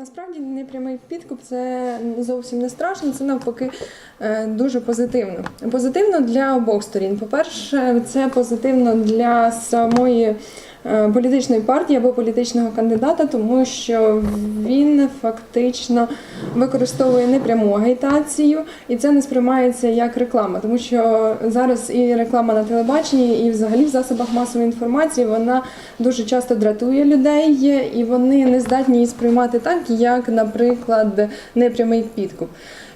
Насправді непрямий підкуп це зовсім не страшно, це навпаки е, дуже позитивно. Позитивно для обох сторін. По-перше, це позитивно для самої політичної партії або політичного кандидата, тому що він фактично використовує непряму агітацію, і це не сприймається як реклама, тому що зараз і реклама на телебаченні, і взагалі в засобах масової інформації вона дуже часто дратує людей, і вони не здатні її сприймати так, як, наприклад, непрямий підкуп.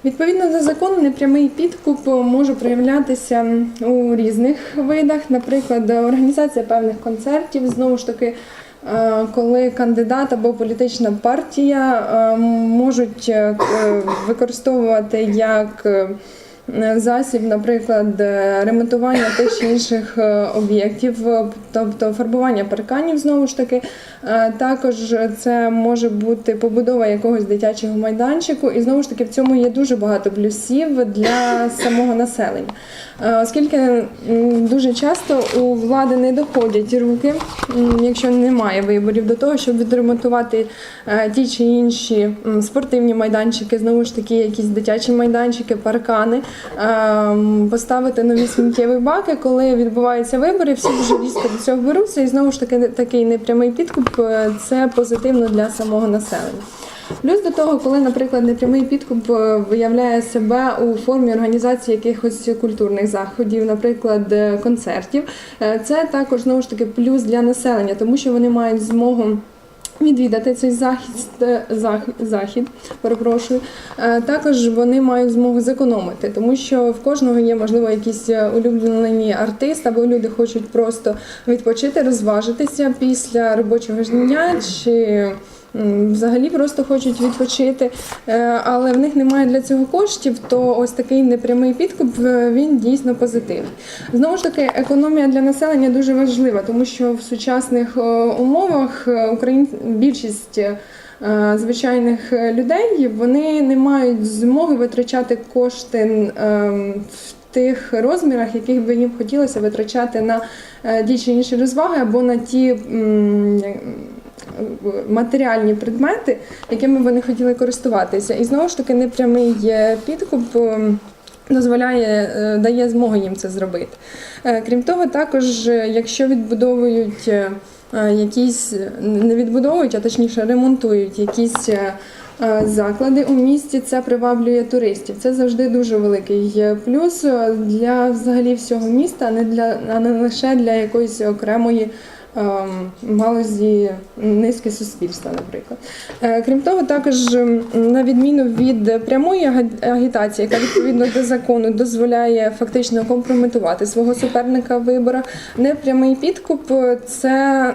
Відповідно до закону, непрямий підкуп може проявлятися у різних видах, наприклад, організація певних концертів, знову ж таки. е, Коли кандидат або політична партія е, можуть е, використовувати як засіб, наприклад, ремонтування тих чи інших об'єктів, тобто фарбування парканів, знову ж таки. Е, Також це може бути побудова якогось дитячого майданчику, і знову ж таки в цьому є дуже багато плюсів для самого населення. Е, Оскільки дуже часто у влади не доходять руки, якщо немає виборів, до того, щоб відремонтувати е, ті чи інші спортивні майданчики, знову ж таки, якісь дитячі майданчики, паркани, поставити нові сміттєві баки, коли відбуваються вибори, всі вже різко до цього беруться, і знову ж таки такий непрямий підкуп е, це позитивно для самого населення. Плюс до того, коли, наприклад, непрямий підкуп е, виявляє себе у формі організації якихось культурних заходів, наприклад, е, концертів, це також знову ж таки плюс для населення, тому що вони мають змогу. Відвідати цей захід, е, захід, перепрошую. Е, Також вони мають змогу зекономити, тому що в кожного є можливо якісь е, улюблені артисти, або люди хочуть просто відпочити, розважитися після робочого дня чи взагалі просто хочуть відпочити, е, але в них немає для цього коштів, то ось такий непрямий підкуп він дійсно позитивний. Знову ж таки, економія для населення дуже важлива, тому що в сучасних е, умовах е, Україн більшість. Звичайних людей вони не мають змоги витрачати кошти в тих розмірах, яких би їм хотілося витрачати на ті чи інші розваги або на ті матеріальні предмети, якими вони хотіли користуватися. І знову ж таки, непрямий підкуп. ем, Дозволяє, е, дає змогу їм це зробити. Е, Крім того, також, е, якщо відбудовують якісь, не відбудовують, а точніше ремонтують якісь заклади у місті, це приваблює туристів. Це завжди дуже великий плюс для взагалі всього міста, а не для а не лише для якоїсь окремої. Ем, Галузі низки суспільства, наприклад. Е, Крім того, також на відміну від прямої агітації, яка відповідно до закону дозволяє фактично компрометувати свого суперника в виборах, непрямий підкуп це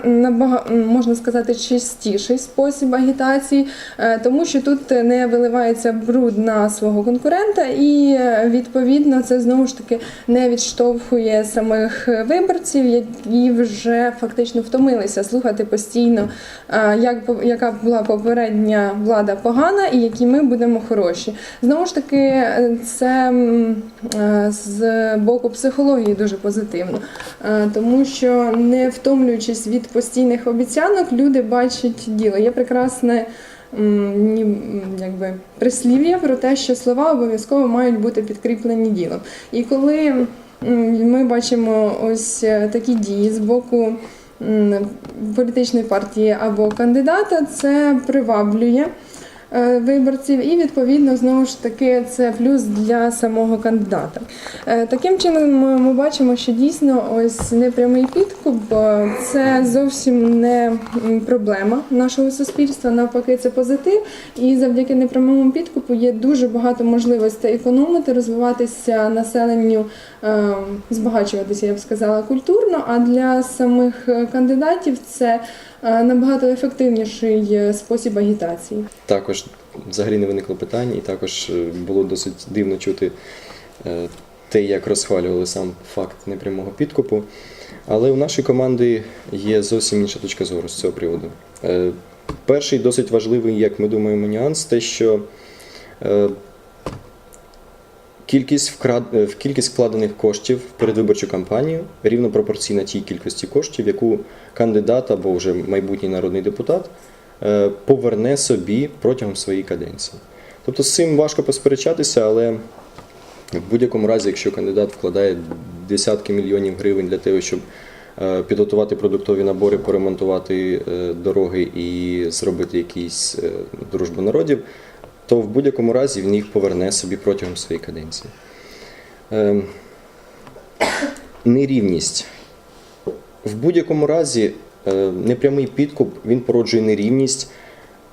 набага- м, можна сказати чистіший спосіб агітації, е, тому що тут не виливається бруд на свого конкурента, і відповідно це знову ж таки не відштовхує самих виборців, які вже фактично втомилися слухати постійно, як яка була попередня влада погана, і які ми будемо хороші. Знову ж таки, е, це е, з боку психології дуже позитивно, Е, тому що не втомлюючись від постійних обіцянок, люди бачать діло. Є прекрасне. Якби прислів'я про те, що слова обов'язково мають бути підкріплені ділом. І коли ми бачимо ось такі дії з боку політичної партії або кандидата, це приваблює виборців, і відповідно знову ж таки це плюс для самого кандидата. Е, Таким чином, ми, бачимо, що дійсно ось непрямий підкуп е, це зовсім не проблема нашого суспільства. Навпаки, це позитив. І завдяки непрямому підкупу є дуже багато можливостей економити, розвиватися населенню, е, збагачуватися, я б сказала, культурно. А для самих е, кандидатів це е, набагато ефективніший е, спосіб агітації. Також взагалі не виникло питань, і також е, було досить дивно чути е, те, як розхвалювали сам факт непрямого підкупу. Але у нашої команди є зовсім інша точка зору з цього приводу. Е, Перший досить важливий, як ми думаємо, нюанс те, що е, кількість, вкрад... е, в кількість вкладених коштів в передвиборчу кампанію рівно пропорційна тій кількості коштів, яку кандидат або вже майбутній народний депутат е, поверне собі протягом своєї каденції. Тобто з цим важко посперечатися, але в будь-якому разі, якщо кандидат вкладає десятки мільйонів гривень для того, щоб е, підготувати продуктові набори, поремонтувати дороги і зробити якийсь е, дружбу народів, то в будь-якому разі він їх поверне собі протягом своєї каденції. Ем, Нерівність. В будь-якому разі е, непрямий підкуп він породжує нерівність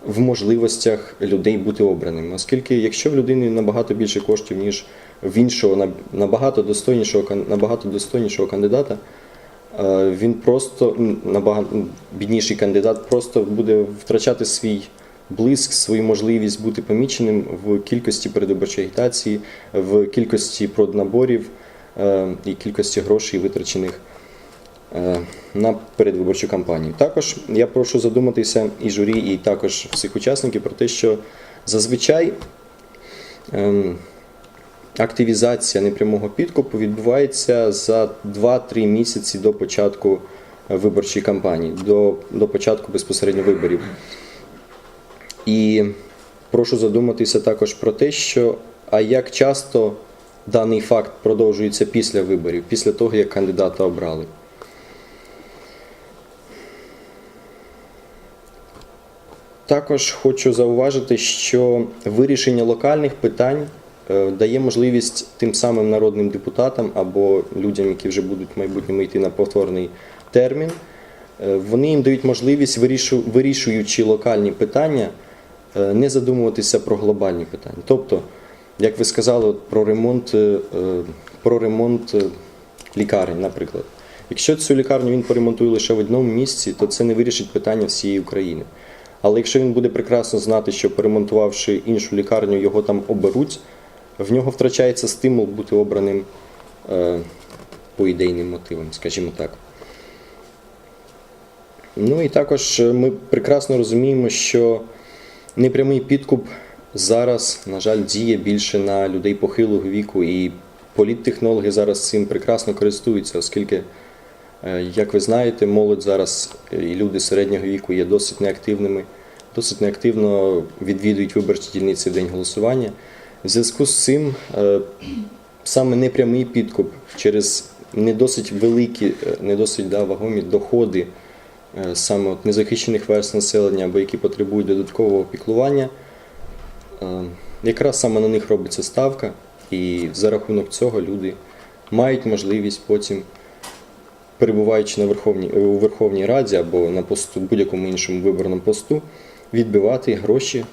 в можливостях людей бути обраними. Оскільки якщо в людини набагато більше коштів, ніж в іншого набагато достойнішого, набагато достойнішого кандидата, е, він просто набагато бідніший кандидат просто буде втрачати свій блиск, свою можливість бути поміченим в кількості передвиборчої агітації, в кількості проднаборів е, і кількості грошей, витрачених е, на передвиборчу кампанію. Також я прошу задуматися і журі, і також всіх учасників про те, що зазвичай ем, активізація непрямого підкупу відбувається за 2-3 місяці до початку виборчої кампанії, до, до початку безпосередньо виборів. І прошу задуматися також про те, що а як часто даний факт продовжується після виборів, після того, як кандидата обрали. Також хочу зауважити, що вирішення локальних питань е, дає можливість тим самим народним депутатам або людям, які вже будуть в майбутньому йти на повторний термін, е, вони їм дають можливість, вирішу- вирішуючи локальні питання, не задумуватися про глобальні питання. Тобто, як ви сказали, про ремонт, е, е, про ремонт е, лікарень, наприклад. Якщо цю лікарню він поремонтує лише в одному місці, то це не вирішить питання всієї України. Але якщо він буде прекрасно знати, що перемонтувавши іншу лікарню, його там оберуть, в нього втрачається стимул бути обраним е, по ідейним мотивам, скажімо так. Ну і також е, ми прекрасно розуміємо, що непрямий підкуп зараз, на жаль, діє більше на людей похилого віку, і політтехнологи зараз цим прекрасно користуються, оскільки, е, як ви знаєте, молодь зараз е, і люди середнього віку є досить неактивними, досить неактивно відвідують виборчі дільниці в день голосування. В зв'язку з цим е, саме непрямий підкуп через не досить великі, не досить да, вагомі доходи саме от незахищених верст населення або які потребують додаткового піклування, е, якраз саме на них робиться ставка, і за рахунок цього люди мають можливість потім, перебуваючи на Верховній, у Верховній Раді або на посту, будь-якому іншому виборному посту, відбивати гроші,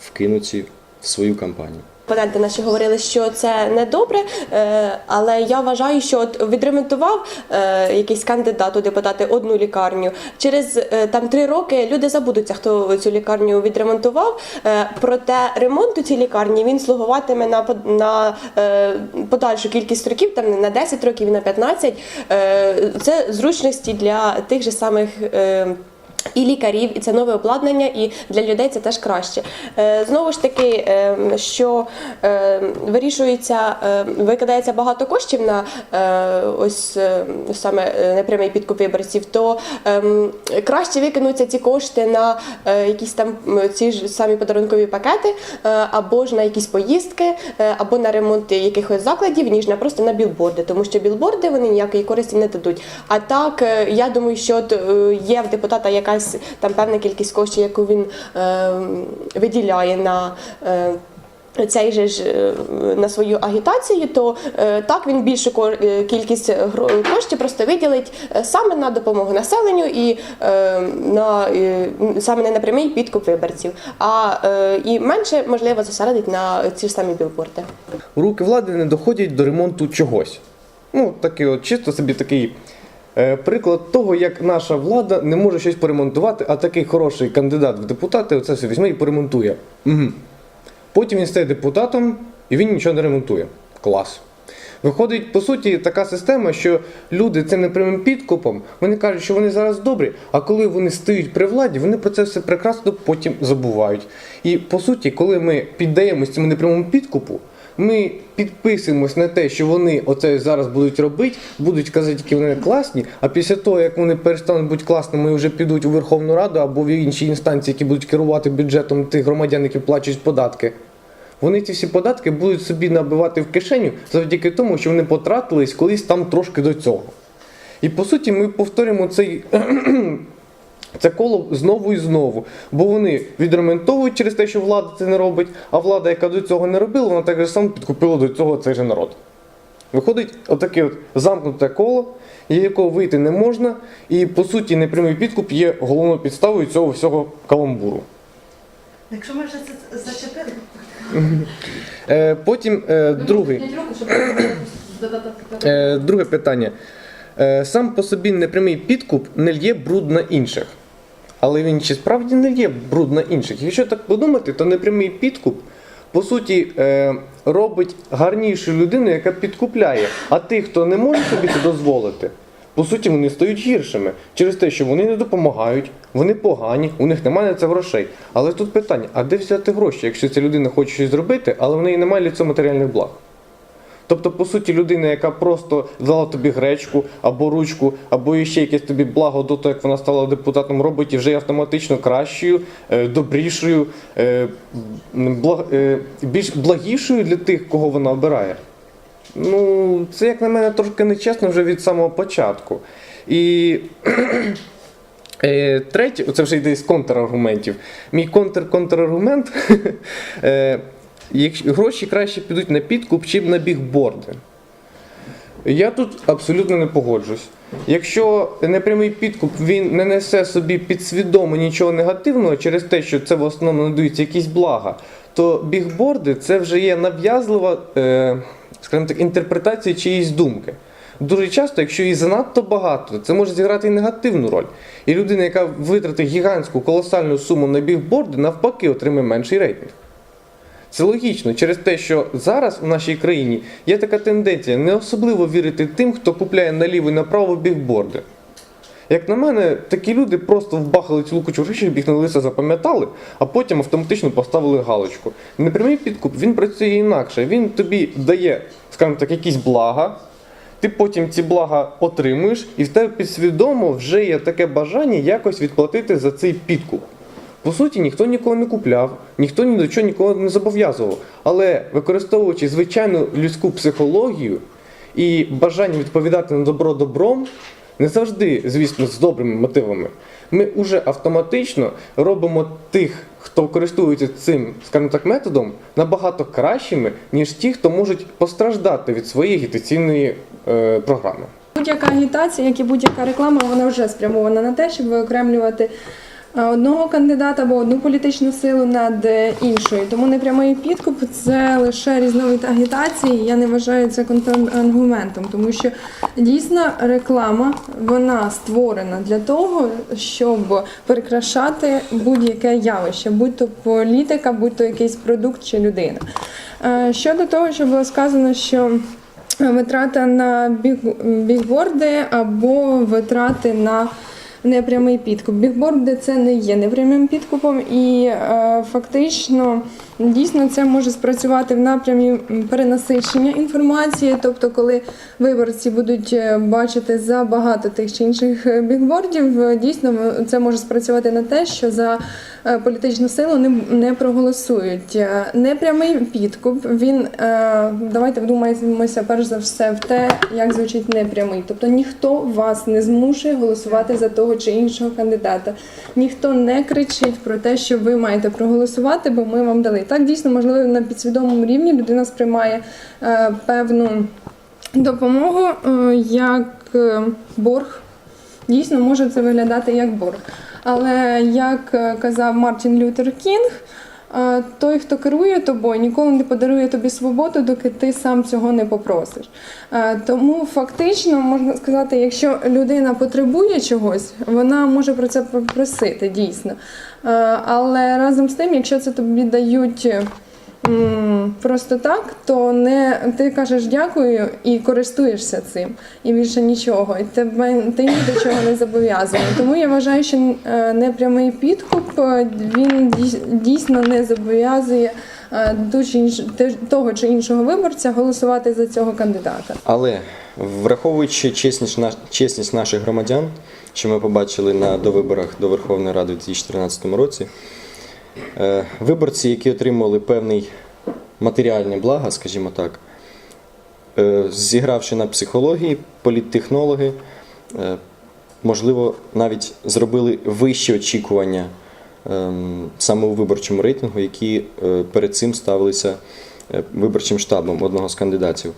вкинуті в свою кампанію. Опоненти наші говорили, що це не добре, е, але я вважаю, що от відремонтував е, якийсь кандидат у депутати одну лікарню. Через е, там три роки люди забудуться, хто цю лікарню відремонтував. Проте ремонт у цій лікарні він слугуватиме на на подальшу кількість років, там на 10 років, на 15. Е, Це зручності для тих же самих. І лікарів, і це нове обладнання, і для людей це теж краще. Е, Знову ж таки, е, що е, вирішується, викидається багато коштів на ось саме непрямий підкуп виборців, то краще викинуться ці кошти на якісь там ці ж самі подарункові пакети, або ж на якісь поїздки, або на ремонт якихось закладів, ніж на просто на білборди, тому що білборди вони ніякої користі не дадуть. А так, я думаю, що є в депутата якась там певна кількість коштів, яку він е, виділяє на. Е, цей же ж е, на свою агітацію, то е, так він більшу е, кількість коштів просто виділить саме на допомогу населенню і на саме не на прямий підкуп виборців, а і менше можливо зосередить на ці ж самі білборди. руки влади не доходять до ремонту чогось. Ну, такий от чисто собі такий приклад того, як наша влада не може щось поремонтувати, а такий хороший кандидат в депутати оце все візьме і поремонтує. Угу. Потім він стає депутатом і він нічого не ремонтує. Клас. Виходить, по суті, така система, що люди цим непрямим підкупом вони кажуть, що вони зараз добрі, а коли вони стають при владі, вони про це все прекрасно потім забувають. І по суті, коли ми піддаємося цьому непрямому підкупу, ми підписуємось на те, що вони оце зараз будуть робити, будуть казати, які вони класні, а після того, як вони перестануть бути класними вже підуть у Верховну Раду або в інші інстанції, які будуть керувати бюджетом тих громадян, які плачуть податки. Вони ці всі податки будуть собі набивати в кишеню завдяки тому, що вони потратились колись там трошки до цього. І по суті, ми повторюємо цей це коло знову і знову. Бо вони відремонтовують через те, що влада це не робить, а влада, яка до цього не робила, вона так же само підкупила до цього цей же народ. Виходить отаке от замкнуте коло, якого вийти не можна, і по суті непрямий підкуп є головною підставою цього всього каламбуру. Якщо ми вже це зачепили, Е, потім е, другий. Е, друге питання. Е, сам по собі непрямий підкуп не лє бруд на інших. Але він чи справді не лє бруд на інших? Якщо так подумати, то непрямий підкуп, по суті, е, робить гарнішу людину, яка підкупляє. А тих, хто не може собі це дозволити, по суті, вони стають гіршими через те, що вони не допомагають, вони погані, у них немає на це грошей. Але тут питання: а де взяти гроші, якщо ця людина хоче щось зробити, але в неї немає для цього матеріальних благ? Тобто, по суті, людина, яка просто дала тобі гречку або ручку, або ще якесь тобі благо до того, як вона стала депутатом, робить і вже автоматично кращою, е, добрішою, е, е, більш благішою для тих, кого вона обирає. Ну, це, як на мене, трошки нечесно вже від самого початку. І третє, це вже йде з контраргументів. Мій контр-контраргумент. гроші краще підуть на підкуп, чим на бігборди. Я тут абсолютно не погоджусь. Якщо непрямий підкуп він не несе собі підсвідомо нічого негативного через те, що це в основному надаються якісь блага, то бігборди це вже є нав'язлива, е, так, інтерпретація чиїсь думки. Дуже часто, якщо її занадто багато, це може зіграти і негативну роль. І людина, яка витратить гігантську колосальну суму на бігборди, навпаки, отримає менший рейтинг. Це логічно через те, що зараз в нашій країні є така тенденція не особливо вірити тим, хто купляє наліво і направо бігборди. Як на мене, такі люди просто вбахали цілу кучу грошей, біг на лице запам'ятали, а потім автоматично поставили галочку. Непрямий підкуп він працює інакше. Він тобі дає, скажімо так, якісь блага. Ти потім ці блага отримуєш, і в тебе підсвідомо вже є таке бажання якось відплатити за цей підкуп. По суті, ніхто нікого не купляв, ніхто ні до чого нікого не зобов'язував. Але використовуючи звичайну людську психологію і бажання відповідати на добро добром, не завжди, звісно, з добрими мотивами, ми уже автоматично робимо тих, хто користується цим, скажімо так, методом, набагато кращими, ніж ті, хто можуть постраждати від своєї агітаційної е, програми. Будь-яка агітація, як і будь-яка реклама, вона вже спрямована на те, щоб виокремлювати одного кандидата або одну політичну силу над е, іншою. Тому непрямий підкуп це лише різновид агітації. Я не вважаю це контраргументом, тому що дійсно реклама вона створена для того, щоб прикрашати будь-яке явище, будь то політика, будь то якийсь продукт чи людина. Е, Щодо того, що було сказано, що витрата на біг, бігборди або витрати на непрямий підкуп. Бігборди це не є непрямим підкупом, і е, фактично дійсно це може спрацювати в напрямі перенасичення інформації. Тобто, коли виборці будуть е, бачити забагато тих чи інших е, бігбордів, е, дійсно це може спрацювати на те, що за політичну силу не, не проголосують. Е, Непрямий підкуп. Він е, давайте вдумаємося перш за все в те, як звучить непрямий. Тобто ніхто вас не змушує голосувати за того чи іншого кандидата. Ніхто не кричить про те, що ви маєте проголосувати, бо ми вам дали. Так дійсно можливо на підсвідомому рівні людина сприймає е, певну допомогу е, як е, борг. Дійсно, може це виглядати як борг. Але як е, казав Мартін Лютер Кінг, е, той, хто керує тобою, ніколи не подарує тобі свободу, доки ти сам цього не попросиш. Е, Тому фактично можна сказати, якщо людина потребує чогось, вона може про це попросити дійсно. Але разом з тим, якщо це тобі дають. Просто так, то не ти кажеш дякую і користуєшся цим, і більше нічого. І тебе ти ні до чого не зобов'язаний. Тому я вважаю, що е, непрямий підкуп е, він дійс- дійсно не зобов'язує е, того чи іншого виборця голосувати за цього кандидата. Але враховуючи чесність, чесність наших громадян, що ми побачили на довиборах до Верховної Ради у 2013 році, виборці, які отримували певний матеріальний блага, скажімо так, е, зігравши на психології, політтехнологи, е, можливо, навіть зробили вищі очікування ем, саме у виборчому рейтингу, які е, перед цим ставилися е, виборчим штабом одного з кандидатів.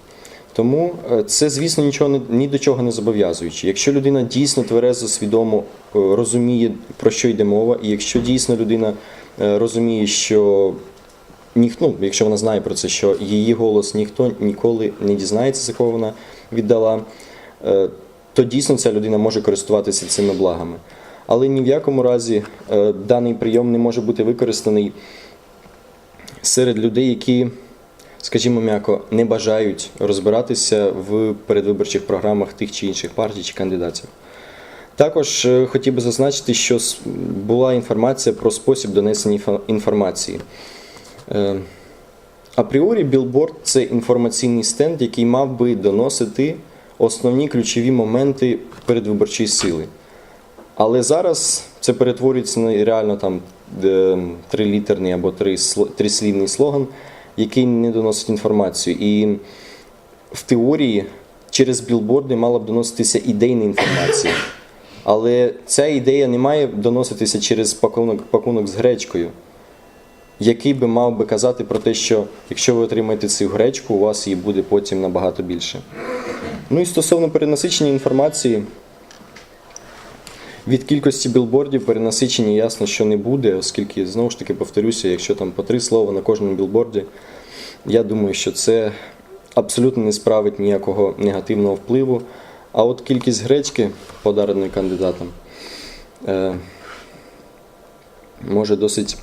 Тому е, це, звісно, нічого ні до чого не зобов'язуючи. Якщо людина дійсно тверезо, свідомо е, розуміє, про що йде мова, і якщо дійсно людина е, розуміє, що ніхто, ну, якщо вона знає про це, що її голос ніхто ніколи не дізнається, за кого вона віддала, е, то дійсно ця людина може користуватися цими благами. Але ні в якому разі е, даний прийом не може бути використаний серед людей, які, скажімо м'яко, не бажають розбиратися в передвиборчих програмах тих чи інших партій чи кандидатів. Також е, хотів би зазначити, що була інформація про спосіб донесення інформації. Е, Апріорі білборд це інформаційний стенд, який мав би доносити основні ключові моменти передвиборчої сили. Але зараз це перетворюється на реально там трилітерний або три трислівний слоган, який не доносить інформацію. І в теорії через білборди мала б доноситися ідейна інформація. Але ця ідея не має доноситися через пакунок, пакунок з гречкою, який би мав би казати про те, що якщо ви отримаєте цю гречку, у вас її буде потім набагато більше. Ну і стосовно перенасичення інформації, від кількості білбордів перенасичення ясно, що не буде, оскільки, знову ж таки, повторюся, якщо там по три слова на кожному білборді, я думаю, що це абсолютно не справить ніякого негативного впливу. А от кількість гречки, подареної кандидатам, е, може досить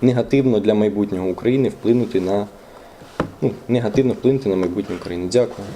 негативно для майбутнього України вплинути на ну, негативно вплинути на майбутнє України. Дякую.